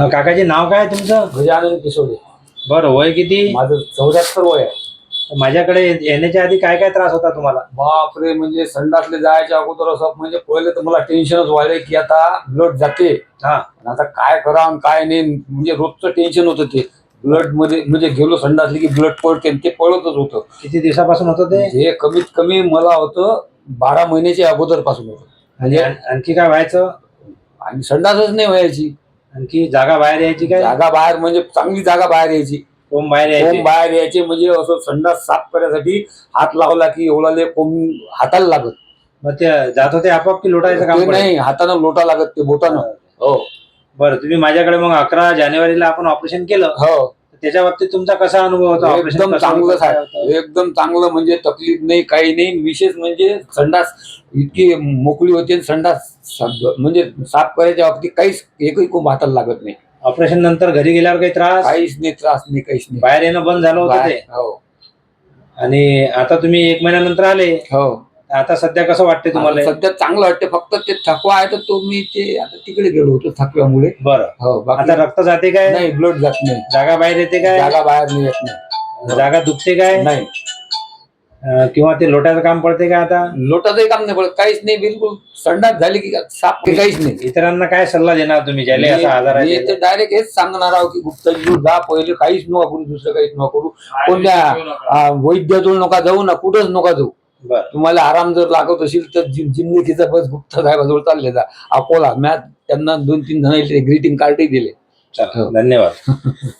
अं, काकाजी नाव काय आहे तुमचं? गजानन किशोरे. बरं वय किती? माझं चौऱ्याहत्तर वय आहे. माझ्याकडे येण्याच्या आधी काय काय त्रास होता तुम्हाला? बापरे म्हणजे संडासले जायच्या अगोदर असं म्हणजे पहिले तर मला टेन्शनच व्हायलंय की आता ब्लड जाते. हा. आता काय करा काय नाही म्हणजे रोजचं टेन्शन होतं ते. ब्लडमध्ये म्हणजे गेलो संडासले की ब्लड पळते ते पळतच होतं. किती दिवसापासून होतं ते? हे कमीत कमी मला होतं बारा महिन्याच्या अगोदरपासून होतं आण- आणखी काय व्हायचं? आणि संडासच नाही व्हायची. आणखी जागा बाहेर यायची काय? जागा बाहेर म्हणजे चांगली जागा बाहेर यायची. कोंब बाहेर कोंब यायची बाहेर यायचे म्हणजे असं संडास साफ करण्यासाठी हात लावला की एवढाले कोंब हाताला लागत. मग ते जात होते आपोआप की लोटायचं ते काम? नाही हातानं लोटा लागत ते बोटानं. हो. बरं तुम्ही माझ्याकडे मग अकरा जानेवारीला आपण ऑपरेशन केलं. हो. त्याच्या बाबतीत तुमचा कसा अनुभव होता? एकदम चांगलं? आहे एकदम चांगलं म्हणजे तकलीफ नाही काही नाही. विशेष म्हणजे संडास इतकी मोकळी होते संडास म्हणजे साफ करायच्या बाबतीत काहीच एकही कोंब हाताला लागत नाही. ऑपरेशन नंतर घरी गेल्यावर काही त्रास? काहीच नाही त्रास नाही काहीच नाही. बाहेर येणं बंद झालं होतं ते? हो. आणि आता तुम्ही एक महिन्यानंतर आले. हो. आता सध्या कसं वाटते तुम्हाला? आता सध्या चांगलं वाटते फक्त ते थकवा आहे तर तो मी ते आता तिकडे गेलो होतो थकव्यामुळे. बरं. हो बाकी आता रक्त जाते काय? नाही ब्लड जात नाही. जागा बाहेर येते काय? जागा बाहेर नाही येत नाही. जागा दुखते काय? नाही. अं, किंवा ते लोटायचं काम पडते का आता? लोटाचंही काम नाही पडत. काहीच नाही बिलकुल संडास झाली की की काहीच नाही. इतरांना काय सल्ला देणार तुम्ही ज्याला असा आजार मी आहे तर डायरेक्ट हेच सांगणार आहोत की गुप्तजीव जा पहिले काहीच नका करू दुसरं काहीच नका करू. कोणत्या वैद्याजवळ नका जाऊ ना कुठंच नका जाऊ. तुम्हाला आराम जर लागत असेल तर जिम- जिंदगीचा बस गुप्त साहेबाजवळ चालले जा. अकोला मॅथ त्यांना दोन तीन जण ग्रीटिंग कार्डही दिले. हो. धन्यवाद.